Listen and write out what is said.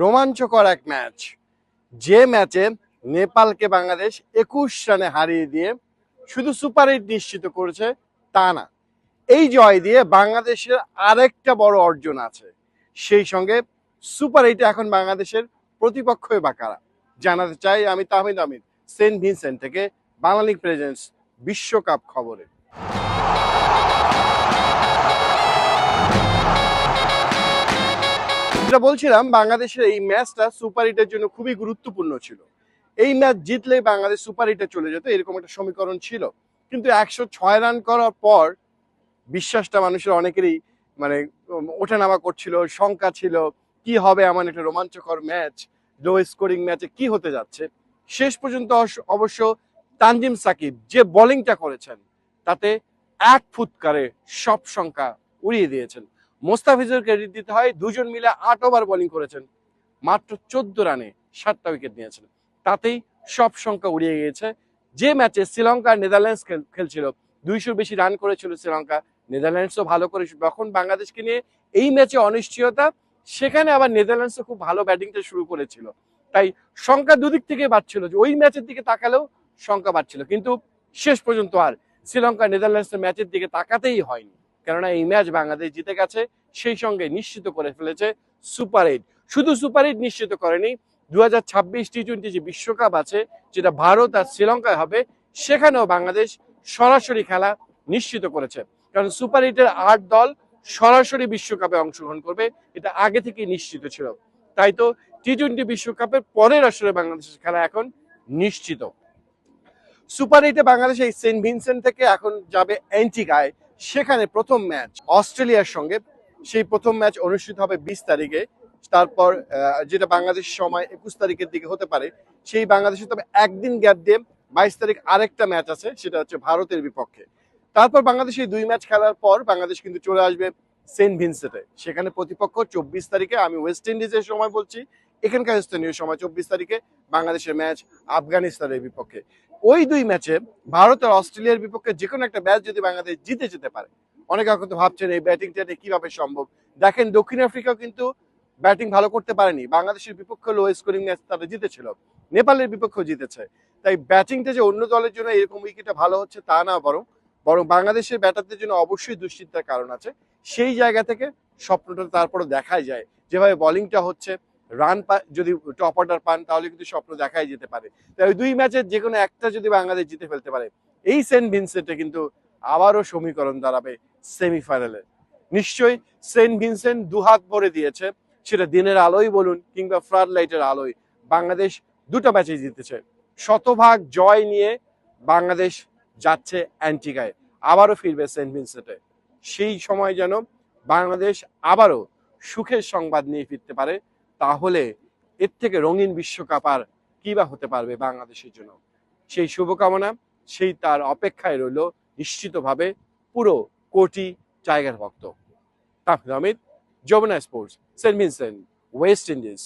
রোমাঞ্চকর এক ম্যাচ। যে ম্যাচে নেপালকে বাংলাদেশ একুশ রানে হারিয়ে দিয়ে শুধু সুপার এইট নিশ্চিত করেছে, তা না। এই জয় দিয়ে বাংলাদেশের আরেকটা বড় অর্জন আছে। সেই সঙ্গে সুপার এইটে এখন বাংলাদেশের প্রতিপক্ষই বা কারা? জানাতে চাই আমি তাহমিদ আমিদ সেন্ট ভিনসেন্ট থেকে বাংলালিং প্রেজেন্স বিশ্বকাপ খবরে। যেটা বলছিলাম, বাংলাদেশের এই ম্যাচটা সুপার হিটের জন্য খুবই গুরুত্বপূর্ণ ছিল। এই ম্যাচ জিতলেই বাংলাদেশ সুপার হিটে চলে যেত, এরকম একটা সমীকরণ ছিল। কিন্তু একশো ছয় রান করার পর বিশ্বাসটা মানুষের অনেকেরই মানে ওঠানামা করছিল, শঙ্কা ছিল, কি হবে এমন একটা রোমাঞ্চকর ম্যাচ লো স্কোরিং ম্যাচে কি হতে যাচ্ছে? শেষ পর্যন্ত অবশ্য তানজিম সাকিব যে বোলিংটা করেছেন, তাতে এক ফুৎকারে সব সংখ্যা উড়িয়ে দিয়েছেন। মোস্তাফিজুর ক্রেডিট দিতে হয়। দুজন মিলে আট ওভার বোলিং করেছেন। মাত্র চোদ্দ রানে সাতটা উইকেট নিয়েছেন। তাতেই সব সংখ্যা উড়িয়ে গিয়েছে। যে ম্যাচে শ্রীলঙ্কা নেদারল্যান্ডস খেল- খেলছিল, দুইশোর বেশি রান করেছিল শ্রীলঙ্কা। নেদারল্যান্ডসও ভালো করে যখন বাংলাদেশকে নিয়ে এই ম্যাচে অনিশ্চয়তা, সেখানে আবার নেদারল্যান্ডসও খুব ভালো ব্যাটিংটা শুরু করেছিল। তাই সংখ্যা দুদিক থেকে বাড়ছিল। যে ওই ম্যাচের দিকে তাকালেও সংখ্যা বাড়ছিল। কিন্তু শেষ পর্যন্ত আর শ্রীলঙ্কা নেদারল্যান্ডসের ম্যাচের দিকে তাকাতেই হয়নি। কেননা এই ম্যাচ বাংলাদেশ জিতে গেছে, সেই সঙ্গে নিশ্চিত করে ফেলেছে সুপার এইট। শুধু সুপার এইট নিশ্চিত করেনি দু হাজার ছাব্বিশ টি টোয়েন্টি যে বিশ্বকাপ আছে, যেটা ভারত আর শ্রীলঙ্কায় হবে, সেখানেও বাংলাদেশ সরাসরি খেলা নিশ্চিত করেছে। কারণ সুপার এইটের আট দল সরাসরি বিশ্বকাপে অংশগ্রহণ করবে, এটা আগে থেকে নিশ্চিত ছিল। তাই তো টি টোয়েন্টি বিশ্বকাপের পরের আসরে বাংলাদেশের খেলা এখন নিশ্চিত। সুপার এইটে বাংলাদেশ এই সেন্ট ভিনসেন্ট থেকে এখন যাবে অ্যান্টিগায় সেখানে প্রথম ম্যাচ অস্ট্রেলিয়ার সঙ্গে, সেই প্রথম ম্যাচ অনুষ্ঠিত হবে বিশ তারিখে। তারপর যেটা বাংলাদেশ সময় একুশ তারিখের দিকে হতে পারে, সেই বাংলাদেশে তবে একদিন গ্যাপ দিয়ে বাইশ তারিখ আরেকটা ম্যাচ আছে, সেটা হচ্ছে ভারতের বিপক্ষে। তারপর বাংলাদেশ এই দুই ম্যাচ খেলার পর বাংলাদেশ কিন্তু চলে আসবে সেন্ট ভিনসেটে। সেখানে প্রতিপক্ষ চব্বিশ তারিখে, আমি ওয়েস্ট ইন্ডিজের সময় বলছি, এখানকার স্থানীয় সময় চব্বিশ তারিখে বাংলাদেশের ম্যাচ আফগানিস্তানের বিপক্ষে। ওই দুই ম্যাচে ভারত আর অস্ট্রেলিয়ার বিপক্ষে যে কোনো একটা ম্যাচ যদি বাংলাদেশ জিতে যেতে পারে, অনেকে এখন তো ভাবছেন এই ব্যাটিংটা কীভাবে সম্ভব? দেখেন, দক্ষিণ আফ্রিকাও কিন্তু ব্যাটিং ভালো করতে পারেনি। বাংলাদেশের বিপক্ষে লো স্কোরিং ম্যাচ তারা জিতেছিল, নেপালের বিপক্ষেও জিতেছে। তাই ব্যাটিংটা যে অন্য দলের জন্য এরকম উইকেটে ভালো হচ্ছে তা না বরং বরং বাংলাদেশের ব্যাটারদের জন্য অবশ্যই দুশ্চিন্তার কারণ আছে। সেই জায়গা থেকে স্বপ্নটা তারপরে দেখাই যায়। যেভাবে বোলিংটা হচ্ছে রান যদি টপ অর্ডার পান, তাহলে কিন্তু স্বপ্ন দেখাই যেতে পারে। তাই দুই ম্যাচের যে কোনো একটা যদি বাংলাদেশ জিতে ফেলতে পারে, এই সেন্ট ভিনসেন্টে কিন্তু আবারও সমীকরণ দাঁড়াবে সেমিফাইনালে নিশ্চয়ই সেন্ট ভিনসেন্ট দুহাত ভরে দিয়েছে, সেটা দিনের আলোই বলুন কিংবা ফ্লাড লাইটের আলোয় বাংলাদেশ দুটো ম্যাচে জিতেছে। শতভাগ জয় নিয়ে বাংলাদেশ যাচ্ছে অ্যান্টিগায়, আবারও ফিরবে সেন্ট ভিনসেন্টে। সেই সময় যেন বাংলাদেশ আবারও সুখের সংবাদ নিয়ে ফিরতে পারে তাহলে এর থেকে রঙিন বিশ্বকাপ আর কি বা হতে পারবে বাংলাদেশের জন্য? সেই শুভকামনা, সেই তার অপেক্ষায় রইল নিশ্চিতভাবে পুরো কোটি টাইগার ভক্ত। Tahmid Amit, Jamuna sports, Saint Vincent, West Indies.